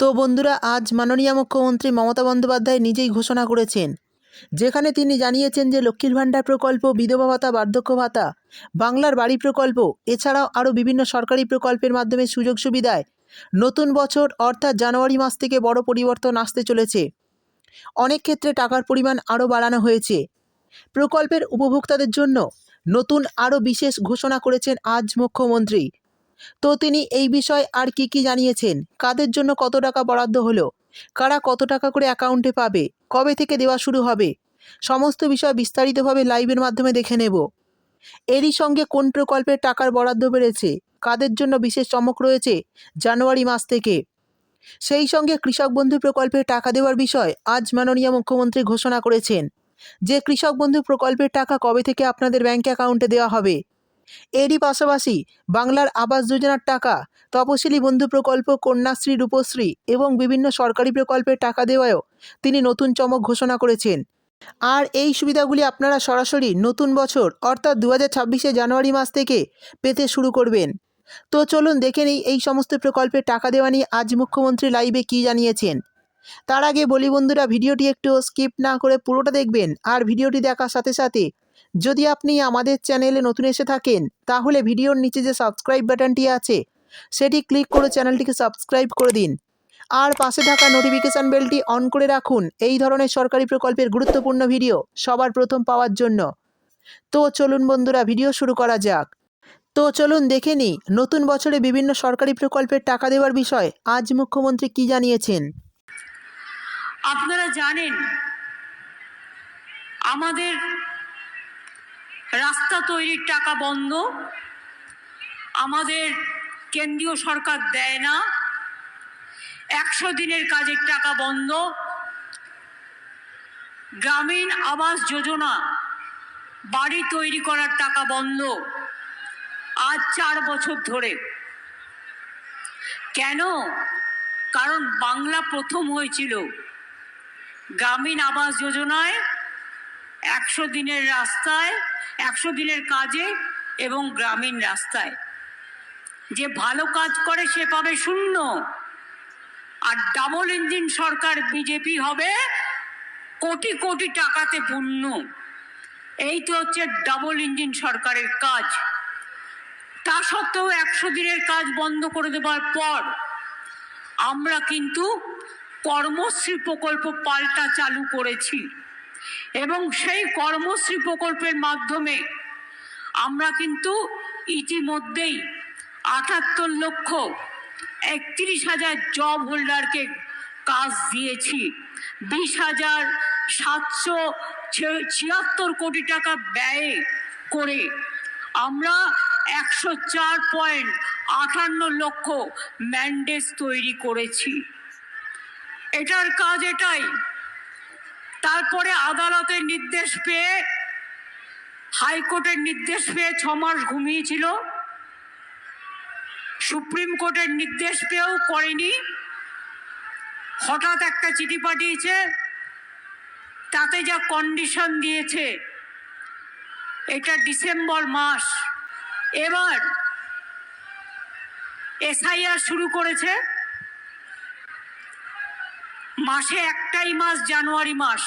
তো বন্ধুরা, আজ মাননীয় মুখ্যমন্ত্রী মমতা বন্দ্যোপাধ্যায় নিজেই ঘোষণা করেছেন, যেখানে তিনি জানিয়েছেন যে লক্ষ্মীর ভাণ্ডার প্রকল্প, বিধবা ভাতা, বার্ধক্য ভাতা, বাংলার বাড়ি প্রকল্প, এছাড়াও আরও বিভিন্ন সরকারি প্রকল্পের মাধ্যমে সুযোগ সুবিধায় নতুন বছর অর্থাৎ জানুয়ারি মাস থেকে বড় পরিবর্তন আসতে চলেছে। অনেক ক্ষেত্রে টাকার পরিমাণ আরও বাড়ানো হয়েছে। প্রকল্পের উপভোক্তাদের জন্য নতুন আরও বিশেষ ঘোষণা করেছেন আজ মুখ্যমন্ত্রী। তো তিনি এই বিষয়ে আর কি কি জানিয়েছেন? কাদের জন্য কত টাকা বরাদ্দ হলো? কারা কত টাকা করে অ্যাকাউন্টে পাবে? কবে থেকে দেওয়া শুরু হবে? সমস্ত বিষয় বিস্তারিতভাবে লাইভের মাধ্যমে দেখে নেব। এরই সঙ্গে কোন প্রকল্পের টাকার বরাদ্দ বেড়েছে? কাদের জন্য বিশেষ চমক রয়েছে জানুয়ারি মাস থেকে? সেই সঙ্গে কৃষক বন্ধু প্রকল্পের টাকা দেওয়ার বিষয় আজ মাননীয় মুখ্যমন্ত্রী ঘোষণা করেছেন। যে কৃষক বন্ধু প্রকল্পের টাকা কবে থেকে আপনাদের ব্যাঙ্ক অ্যাকাউন্টে দেওয়া হবে? এরই পাশাপাশি বাংলার আবাস যোজনার টাকা, তপশিলি বন্ধু প্রকল্প, কন্যাশ্রী, রূপশ্রী এবং বিভিন্ন সরকারি প্রকল্পের টাকা দেওয়ায়ও তিনি নতুন চমক ঘোষণা করেছেন। আর এই সুবিধাগুলি আপনারা সরাসরি নতুন বছর, অর্থাৎ দু হাজার জানুয়ারি মাস থেকে পেতে শুরু করবেন। তো চলুন দেখে নিই এই সমস্ত প্রকল্পের টাকা দেওয়া নিয়ে আজ মুখ্যমন্ত্রী লাইভে কী জানিয়েছেন। তার আগে বলি বন্ধুরা, ভিডিওটি একটু স্কিপ না করে পুরোটা দেখবেন আর ভিডিওটি দেখার সাথে সাথে যদি আপনি আমাদের চ্যানেলে নতুন এসে থাকেন, তাহলে ভিডিওর নিচে যে সাবস্ক্রাইব বাটনটি আছে, সেটি ক্লিক করে চ্যানেলটিকে সাবস্ক্রাইব করে দিন। আর পাশে থাকা নোটিফিকেশান বেলটি অন করে রাখুন, এই ধরনের সরকারি প্রকল্পের গুরুত্বপূর্ণ ভিডিও সবার প্রথম পাওয়ার জন্য। তো চলুন বন্ধুরা, ভিডিও শুরু করা যাক। তো চলুন দেখে নিই, নতুন বছরে বিভিন্ন সরকারি প্রকল্পের টাকা দেওয়ার বিষয় আজ মুখ্যমন্ত্রী কি জানিয়েছেন? আপনারা জানেন, আমাদের রাস্তা তৈরির টাকা বন্ধ, আমাদের কেন্দ্রীয় সরকার দেয় না, একশো দিনের কাজের টাকা বন্ধ, গ্রামীণ আবাস যোজনা বাড়ি তৈরি করার টাকা বন্ধ, আজ চার বছর ধরে। কেন? কারণ বাংলা প্রথম হয়েছিল। গ্রামীণ আবাস যোজনায় একশো দিনের রাস্তায়, একশো দিনের কাজে এবং গ্রামীণ রাস্তায়। যে ভালো কাজ করে সে পাবে শূন্য। আর ডাবল ইঞ্জিন সরকার বিজেপি হবে কোটি কোটি টাকাতে পূর্ণ। এই তো হচ্ছে ডাবল ইঞ্জিন সরকারের কাজ। তা সত্ত্বেও একশো দিনের কাজ বন্ধ করে দেওয়ার পর আমরা কিন্তু কর্মশ্রী প্রকল্প পাল্টা চালু করেছি। এবং সেই কর্মশ্রী প্রকল্পের মাধ্যমে আমরা কিন্তু ইতিমধ্যেই আটাত্তর লক্ষ একত্রিশ হাজার জব হোল্ডারকে কাজ দিয়েছি। বিশ হাজার সাতশো ছিয়াত্তর কোটি টাকা ব্যয় করে আমরা একশো চার পয়েন্ট আটান্ন লক্ষ ম্যান্ডেজ তৈরি করেছি। এটার কাজ এটাই। তারপরে আদালতের নির্দেশ পেয়ে, হাইকোর্টের নির্দেশ পেয়ে ছ মাস ঘুমিয়েছিল। সুপ্রিম কোর্টের নির্দেশ পেয়েও করেনি। হঠাৎ একটা চিঠি পাঠিয়েছে, তাতে যা কন্ডিশন দিয়েছে, এটা ডিসেম্বর মাস। এবার এসআইআর শুরু করেছে। মাসে একটাই মাস, জানুয়ারি মাস।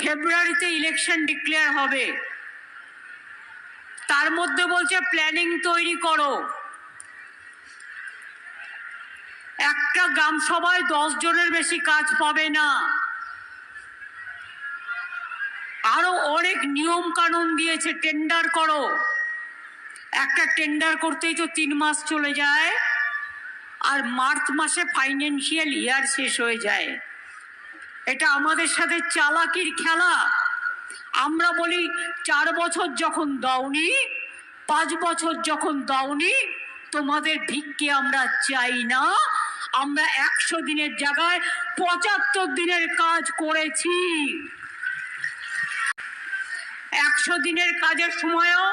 ফেব্রুয়ারিতে ইলেকশন ডিক্লেয়ার হবে। তার মধ্যে বলছে প্ল্যানিং তৈরি করো। একটা গ্রাম সভায় দশ জনের বেশি কাজ পাবে না। আরও অনেক নিয়ম কানুন দিয়েছে টেন্ডার করো। একটা টেন্ডার করতেই তো তিন মাস চলে যায়। আর মার্চ মাসে ফাইন্যান্সিয়াল ইয়ার শেষ হয়ে যায়। এটা আমাদের সাথে চালাকির খেলা। আমরা বলি, চার বছর যখন দাওনি, পাঁচ বছর যখন দাওনি, তোমাদের ভিক্ষে আমরা চাই না। আমরা একশো দিনের জায়গায় পঁচাত্তর দিনের কাজ করেছি। একশো দিনের কাজের সময়ও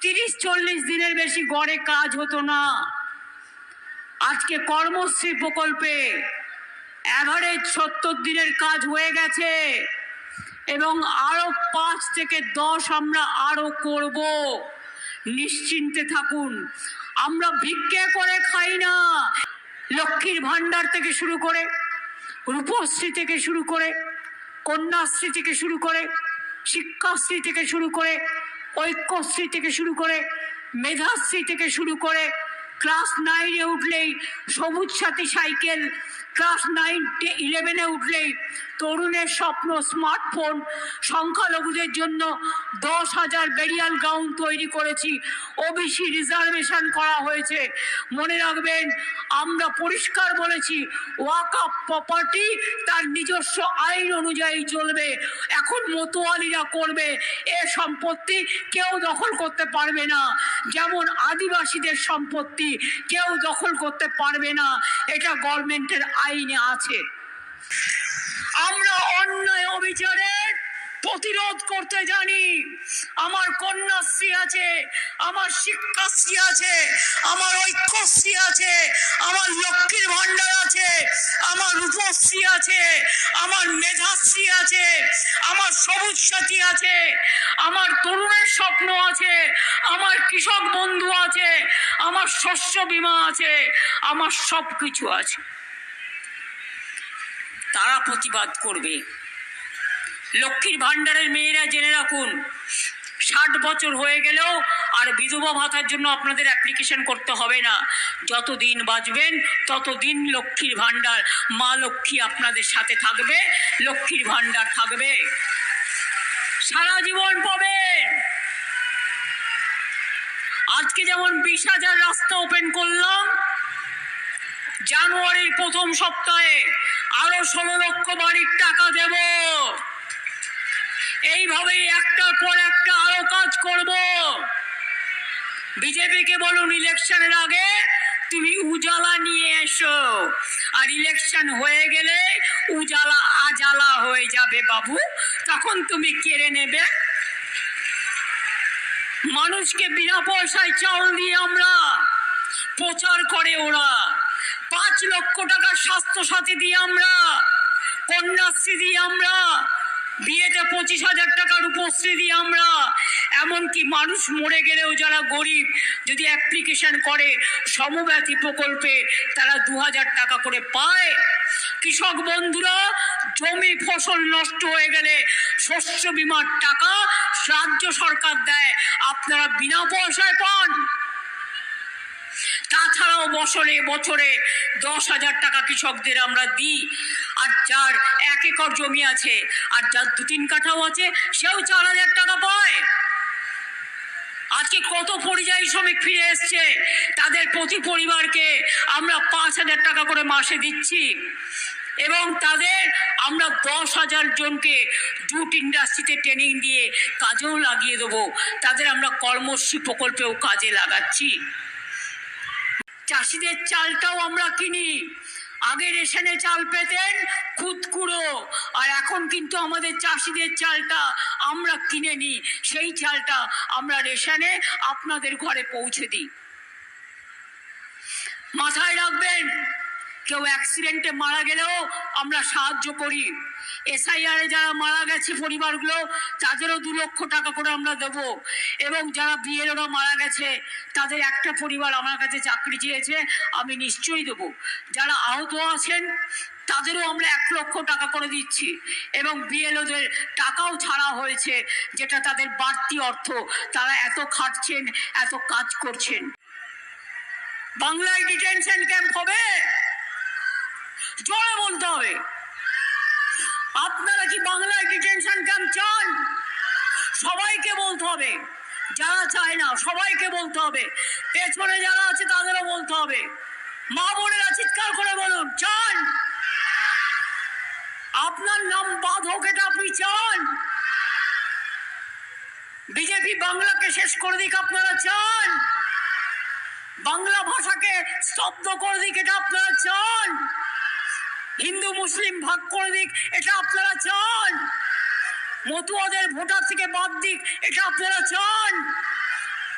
তিরিশ চল্লিশ দিনের বেশি গড়ে কাজ হতো না। আজকে কর্মশ্রী প্রকল্পে অ্যাভারেজ সত্তর দিনের কাজ হয়ে গেছে এবং আরও পাঁচ থেকে দশ আমরা আরও করব। নিশ্চিন্তে থাকুন। আমরা ভিক্ষে করে খাই না। লক্ষ্মীর ভাণ্ডার থেকে শুরু করে রূপশ্রী থেকে শুরু করে কন্যাশ্রী থেকে শুরু করে শিক্ষাশ্রী থেকে শুরু করে ঐক্যশ্রী থেকে শুরু করে মেধাশ্রী থেকে শুরু করে ক্লাস নাইনে উঠলেই সবুজ সাথী সাইকেল, ক্লাস নাইন ইলেভেনে উঠলেই তরুণের স্বপ্ন স্মার্টফোন, সংখ্যালঘুদের জন্য দশ হাজার বেরিয়াল গাউন তৈরি করেছি। ওবিসি রিজার্ভেশন করা হয়েছে। মনে রাখবেন, আমরা পরিষ্কার বলেছি, ওয়াক আপ প্রপার্টি তার নিজস্ব আইন অনুযায়ী চলবে। এখন মতোয়ালিরা করবে। এ সম্পত্তি কেউ দখল করতে পারবে না। যেমন আদিবাসীদের সম্পত্তি কেউ দখল করতে পারবে না। এটা গভর্নমেন্টের আইনে আছে। আমরা অন্যায় অবিচারের প্রতিরোধ করতে জানি। আমার কন্যাশ্রী আছে আমার শিক্ষাশ্রী আছে আমার ঐক্যশ্রী আছে আমার লক্ষ্মীর ভাণ্ডার আছে আমার রূপশ্রী আছে আমার মেধাশ্রী আছে আমার সবুজ সাথী আছে আমার তরুণের স্বপ্ন আছে আমার কৃষক বন্ধু আছে আমার শস্য বীমা আছে আমার সব কিছু আছে তারা প্রতিবাদ করবে লক্ষ্মীর ভাণ্ডারের মেয়েরা জেনে রাখুন ষাট বছর হয়ে গেলেও আর বিধবা ভাতার জন্য আপনাদের অ্যাপ্লিকেশন করতে হবে না। যত দিন বাঁচবেন তত দিন লক্ষ্মীর ভাণ্ডার, মা লক্ষ্মী আপনাদের সাথে থাকবে, লক্ষ্মীর ভাণ্ডার থাকবে। সারা জীবন পাবেন। আজকে যেমন বিশ হাজার রাস্তা ওপেন করলাম, জানুয়ারির প্রথম সপ্তাহে আরও ষোলো লক্ষ বাড়ির টাকা দেব। এইভাবেই একটার পর একটা আরও কাজ করব। বিজেপিকে বলুন, ইলেকশনের আগে তুমি উজালা নিয়ে এসো। আর ইলেকশন হয়ে গেলে উজালা আজালা হয়ে যাবে বাবু, তখন তুমি কেড়ে নেবে। মানুষকে বিনা পয়সায় চাল দিয়ে আমরা প্রচার করে ওরা। পাঁচ লক্ষ টাকার স্বাস্থ্য সাথী দিয়ে আমরা, কন্যাশ্রী দিয়ে আমরা বিয়েতে পঁচিশ হাজার টাকার উপশ্রী দিয়ে আমরা। এমনকি মানুষ মরে গেলেও যারা গরিব, যদি অ্যাপ্লিকেশন করে সমব্যথী প্রকল্পে তারা দু হাজার টাকা করে পায়। কৃষক বন্ধুরা, জমি, ফসল নষ্ট হয়ে গেলে শস্য বিমার টাকা রাজ্য সরকার দেয়। আপনারা বিনা পয়সায় পান। তাছাড়াও বছরে বছরে দশ হাজার টাকা কৃষকদের আমরা দিই। আর যার এক একর জমি আছে। আর যার দু তিন কাঠাও আছে, সেও চার হাজার টাকা পায়। আজকে কত পরিযায়ী শ্রমিক ফিরে এসছে? তাদের প্রতি পরিবারকে আমরা পাঁচ হাজার টাকা করে মাসে দিচ্ছি। এবং তাদের আমরা দশ হাজার জনকে জুট ইন্ডাস্ট্রিতে ট্রেনিং দিয়ে কাজেও লাগিয়ে দেবো। তাদের আমরা কর্মশ্রী প্রকল্পেও কাজে লাগাচ্ছি। চাষিদের চালটাও আমরা কিনি। আগে রেশনে চাল পেতেন খুদকুড়ো আর এখন কিন্তু আমাদের চাষিদের চালটা আমরা কিনে নিই। সেই চালটা আমরা রেশনে আপনাদের ঘরে পৌঁছে দিই। মাথায় রাখবেন কেউ অ্যাক্সিডেন্টে মারা গেলেও আমরা সাহায্য করি। এসআইআরে যারা মারা গেছে পরিবারগুলো, তাদেরও দু লক্ষ টাকা করে আমরা দেবো। এবং যারা বিয়েরও মারা গেছে, তাদের একটা পরিবার আমার কাছে চাকরি চেয়েছে, আমি নিশ্চয়ই দেবো। যারা আহত আছেন, তাদেরও আমরা এক লক্ষ টাকা করে দিচ্ছি। এবং বিএলওদের টাকাও ছাড়া হয়েছে, যেটা তাদের বাড়তি অর্থ। তারা এত খাটছেন, এত কাজ করছেন। বাংলায় ডিটেনশন ক্যাম্প হবে? জোরে বলতে হবে। আপনারা কি বাংলায় ডিটেনশন ক্যাম্প চান? সবাইকে বলতে হবে। যারা চায় না, সবাইকে বলতে হবে। পেছনে যারা আছে, তাদেরও বলতে হবে। মা বোনেরা চিৎকার করে বলুন, চান! আপনার নাম বাধক এটা আপনি চান। বিজেপি বাংলাকে শেষ করে দিক, আপনারা চান। বাংলা ভাষাকে স্তব্ধ করে দিক, এটা আপনারা চান। হিন্দু, মুসলিম ভাগ করে দিক, এটা আপনারা চান। মতুয়াদের ভোটার থেকে বাদ দিক, এটা আপনারা চান।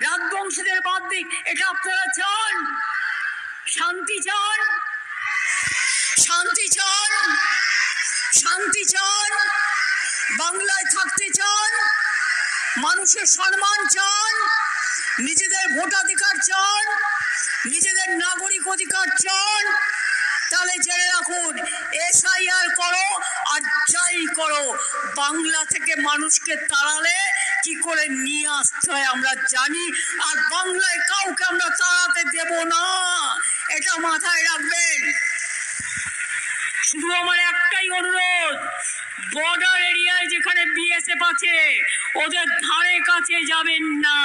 রাজবংশীদের বাদ দিক, এটা আপনারা চান। শান্তি চান। শান্তি চান। শান্তি চান। বাংলায় থাকতে চান। মানুষের সম্মান চান। নিজেদের ভোটাধিকার চান। নিজেদের নাগরিক অধিকার চান। তাহলে জেনে রাখুন, এসআইআর করো আর যাই করো, বাংলা থেকে মানুষকে তাড়ালে কি করে নিয়ে আসতে হয় আমরা জানি, আর বাংলায় কাউকে আমরা তাড়াতে দেব না, এটা মাথায় রাখবেন। শুধু আমার একটাই অনুরোধ বর্ডার এরিয়ায় যেখানে বিএসএফ আছে, ওদের ধারে কাছে যাবেন না।